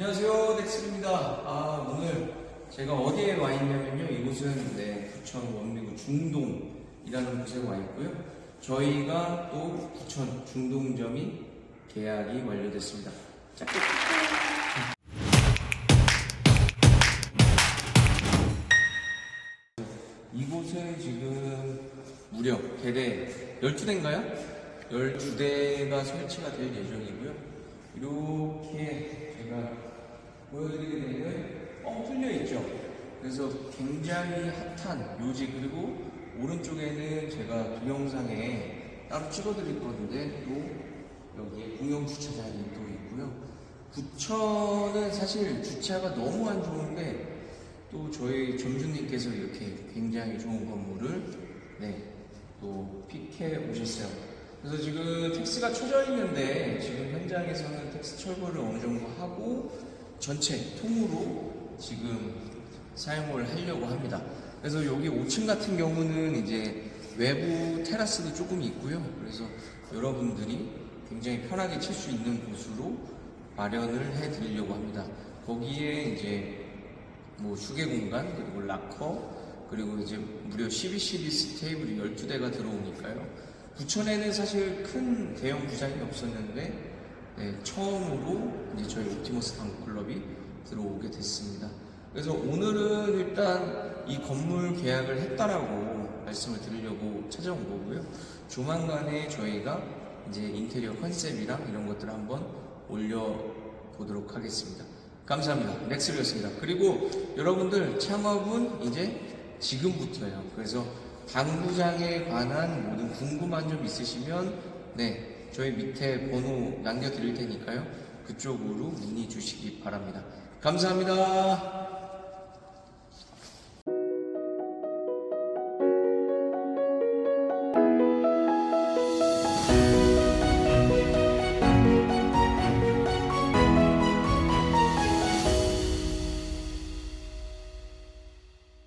안녕하세요, 덱스입니다. 아, 오늘 제가 어디에 와 있냐면요. 이곳은 네, 부천 원미구 중동이라는 곳에 와 있고요. 저희가 또 부천 중동점이 계약이 완료됐습니다. 짧게 이곳은 지금 무려 대대 12대인가요? 12대가 설치가 될 예정이고요. 이렇게 제가 보여드리게 되면 뻥 뚫려 있죠. 그래서 굉장히 핫한 묘지 그리고 오른쪽에는 제가 동영상에 따로 찍어드릴 건데 또 여기에 공영 주차장이 또 있고요. 부천은 사실 주차가 너무 안 좋은데 또 저희 점주님께서 이렇게 굉장히 좋은 건물을 네, 또 픽해 오셨어요. 그래서 지금 텍스가 쳐져 있는데 지금 현장에서는 텍스 철거를 어느 정도 하고 전체 통으로 지금 사용을 하려고 합니다. 그래서 여기 5층 같은 경우는 이제 외부 테라스도 조금 있고요. 그래서 여러분들이 굉장히 편하게 칠 수 있는 곳으로 마련을 해 드리려고 합니다. 거기에 이제 뭐 휴게 공간 그리고 락커 그리고 이제 무려 12 시리즈 테이블이 12대가 들어오니까요. 부천에는 사실 큰 대형 구장이 없었는데 네, 처음으로 이제 저희 옵티머스 당구 클럽이 들어오게 됐습니다. 그래서 오늘은 일단 이 건물 계약을 했다라고 말씀을 드리려고 찾아온 거고요. 조만간에 저희가 이제 인테리어 컨셉이랑 이런 것들을 한번 올려보도록 하겠습니다. 감사합니다. 넥슬이었습니다. 그리고 여러분들 창업은 이제 지금부터예요. 그래서 당구장에 관한 모든 궁금한 점 있으시면 네 저희 밑에 번호 남겨드릴 테니까요. 그쪽으로 문의 주시기 바랍니다. 감사합니다.